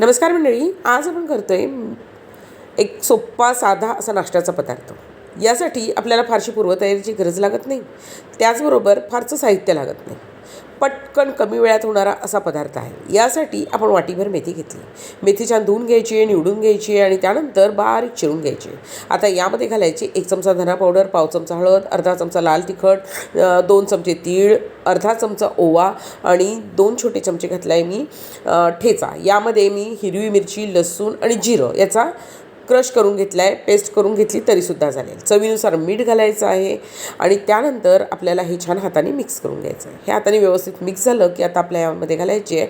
नमस्कार मंडळी आज आपण करतो आहे एक सोप्पा साधा असा नाश्त्याचा पदार्थ. यासाठी आपल्याला फारशी पूर्वतयारीची गरज लागत नाही. त्याचबरोबर फारसं साहित्य लागत नाही. पटकन कमी वेळात होणारा असा पदार्थ आहे. यासाठी आपण वाटीभर मेथी घेतली. मेथी छान धुवून घ्यायची आहे निवडून घ्यायची आहे आणि त्यानंतर बारीक चिरून घ्यायची आता यामध्ये घालायची एक चमचा धना पावडर पाव चमचा हळद अर्धा चमचा लाल तिखट दोन चमचे तीळ अर्धा चमचा ओवा आणि दोन छोटे चमचे घातला आहे मी ठेचा. यामध्ये मी हिरवी मिरची लसूण आणि जिरं याचा क्रश करून घेतला आहे पेस्ट करून घेतली तरीसुद्धा चालेल. चवीनुसार मीठ घालायचं आहे आणि त्यानंतर आपल्याला हे छान हाताने मिक्स करून घ्यायचं आहे. हे हाताने व्यवस्थित मिक्स झालं की आता आपल्या यामध्ये घालायची आहे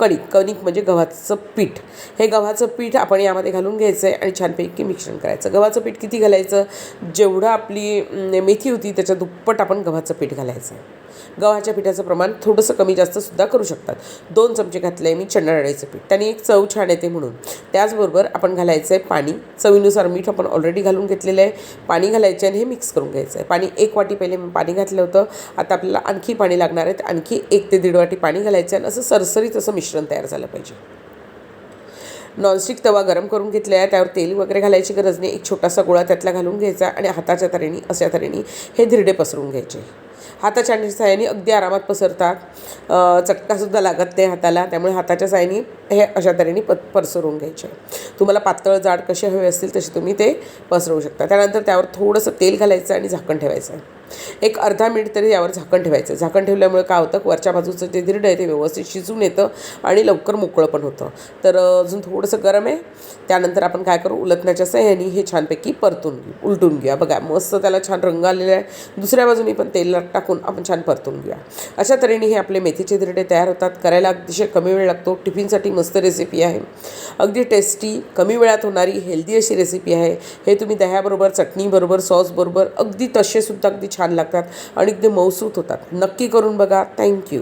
कणिक. कणिक म्हणजे गव्हाचं पीठ. हे गव्हाचं पीठ आपण यामध्ये घालून घ्यायचं आहे आणि छानपैकी मिश्रण करायचं. गव्हाचं पीठ किती घालायचं? जेवढं आपली मेथी होती त्याच्या दुप्पट आपण गव्हाचं पीठ घालायचं आहे. गव्हाच्या पिठाचं प्रमाण थोडंसं कमी जास्तसुद्धा करू शकतात. दोन चमचे घातले आहे मी चणा डाळीचं पीठ. त्याने एक चव छान येते म्हणून. त्याचबरोबर आपण घालायचं आहे पाणी. चवीनुसार मीठ आपण ऑलरेडी घालून घेतलेलं आहे. पाणी घालायचं आणि हे मिक्स करून घ्यायचं आहे. पाणी एक वाटी पहिले पाणी घातलं होतं. आता आपल्याला आणखी पाणी लागणार आहे. आणखी एक ते दीड वाटी पाणी घालायचं आहे आणि असं सरसरीत असं मिश्रण तयार झालं पाहिजे. नॉनस्टिक तवा गरम करून घेतला आहे त्यावर तेल वगैरे घालायची गरज नाही. एक छोटासा गोळा त्यातला घालून घ्यायचा आणि हाताच्या तऱ्हेने अशा तऱ्हेने हे धिरडे पसरून घ्यायचे. हाताच्या साह्याने अगदी आरामात पसरतात. चटकासुद्धा लागत नाही हाताला. त्यामुळे हाताच्या साह्याने हे अशा तऱ्हेने प पसरवून घ्यायचे. तुम्हाला पातळ जाड कसे हवे असतील तसे तुम्ही ते पसरवू शकता. त्यानंतर त्यावर थोडंसं तेल घालायचं आणि झाकण ठेवायचं. एक अर्धा मिनिट तरी यावर झाकण ठेवायचं. झाकण ठेवल्यामुळे काय होतं वरच्या बाजूचं जे धिरडं आहे ते व्यवस्थित शिजून येतं आणि लवकर मोकळं पण होतं. तर अजून थोडंसं गरम आहे. त्यानंतर आपण काय करू उलटण्याच्या सहाय्याने हे छानपैकी परतून उलटून घेऊया. बघा मस्त त्याला छान रंग आलेला आहे. दुसऱ्या बाजूने पण तेल टाकून आपण छान परतून घेऊया. अशा तऱ्हेने हे आपले मेथीचे धिरडे तयार होतात. करायला अतिशय कमी वेळ लागतो. टिफिनसाठी मस्त रेसिपी आहे. अगदी टेस्टी कमी वेळात होणारी हेल्दी अशी रेसिपी आहे. हे तुम्ही दह्याबरोबर चटणीबरोबर सॉसबरोबर अगदी तसेसुद्धा अगदी छान लागतात आणि ते मौसूत होतात. नक्की करून बघा. थँक्यू